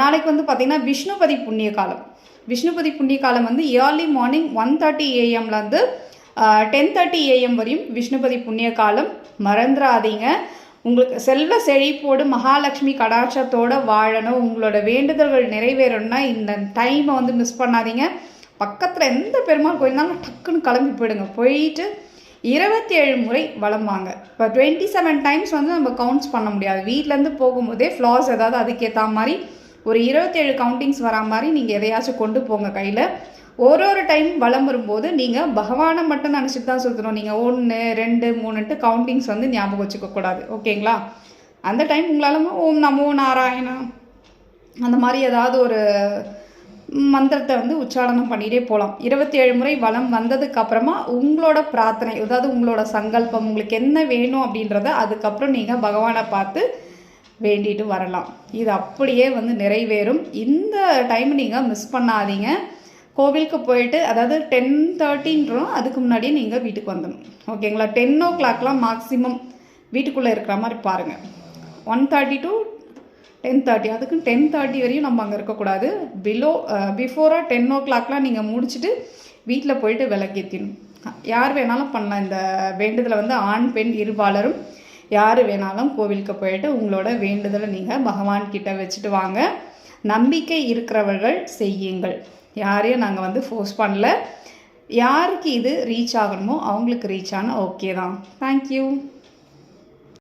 நாளைக்கு வந்து பார்த்திங்கன்னா விஷ்ணுபதி புண்ணிய காலம் விஷ்ணுபதி புண்ணிய காலம் வந்து ஏர்லி மார்னிங் ஒன் தேர்ட்டி ஏஎம்லேருந்து டென் தேர்ட்டி ஏஎம் வரையும் விஷ்ணுபதி புண்ணிய காலம் மறந்துடாதீங்க உங்களுக்கு செல்வ செழிப்போடு மகாலட்சுமி கடாட்சத்தோடு வாழணும். உங்களோட வேண்டுதல்கள் நிறைவேறணும்னா இந்த டைமை வந்து மிஸ் பண்ணாதீங்க. பக்கத்தில் எந்த பெருமாள் கோயில்னாலும் டக்குன்னு கிளம்பி போயிடுங்க. போயிட்டு இருபத்தி ஏழு முறை வளம் வாங்க. இப்போ டுவெண்ட்டி செவன் டைம்ஸ் வந்து நம்ம கவுண்ட்ஸ் பண்ண முடியாது. வீட்டிலேருந்து போகும்போதே ஃப்ளாஸ் ஏதாவது அதுக்கேற்ற மாதிரி ஒரு இருபத்தேழு கவுண்டிங்ஸ் வரா மாதிரி நீங்கள் எதையாச்சும் கொண்டு போங்க கையில். ஒரு ஒரு டைம் வளம் வரும்போது நீங்கள் பகவானை மட்டும் நினச்சிட்டு தான் சுற்றணும் நீங்கள் ஒன்று ரெண்டு மூணுன்ட்டு கவுண்டிங்ஸ் வந்து ஞாபகம் வச்சுக்கக்கூடாது ஓகேங்களா அந்த டைம் உங்களால் ஓம் நமோ நாராயணா. அந்த மாதிரி ஏதாவது ஒரு மந்திரத்தை வந்து உச்சாரணம் பண்ணிகிட்டே போகலாம் இருபத்தி ஏழு முறை வளம் வந்ததுக்கு அப்புறமா உங்களோட பிரார்த்தனை அதாவது உங்களோட சங்கல்பம் உங்களுக்கு என்ன வேணும் அப்படின்றத அதுக்கப்புறம் நீங்கள் பகவானை பார்த்து வேண்டிட்டு வரலாம். இது அப்படியே வந்து நிறைவேறும். இந்த டைம் நீங்கள் மிஸ் பண்ணாதீங்க. கோவிலுக்கு போயிட்டு அதாவது டென் தேர்ட்டின்றோம் அதுக்கு முன்னாடியே நீங்கள் வீட்டுக்கு வந்துடணும். ஓகேங்களா? டென் ஓ கிளாக்லாம் மேக்ஸிமம் வீட்டுக்குள்ளே இருக்கிற மாதிரி பாருங்கள் one thirty to ten thirty அதுக்கு டென் தேர்ட்டி வரையும் நம்ம அங்கே இருக்கக்கூடாது. பிலோ பிஃபோராக டென் ஓ கிளாக்லாம் நீங்கள் முடிச்சுட்டு வீட்டில் போயிட்டு விளக்கேற்றிடணும் யார் வேணாலும் பண்ணலாம். இந்த வேண்டுதலை வந்து ஆண் பெண் இருபாலரும் யார் வேணாலும் கோவிலுக்கு போயிட்டு உங்களோட வேண்டுதலை நீங்கள் பகவான்கிட்ட வச்சுட்டு வாங்க. நம்பிக்கை இருக்கிறவர்கள் செய்யுங்கள். யாரையும் நாங்கள் வந்து ஃபோர்ஸ் பண்ணல. யாருக்கு இது ரீச் ஆகணுமோ அவங்களுக்கு ரீச் ஆனால் ஓகே தான். தேங்க்யூ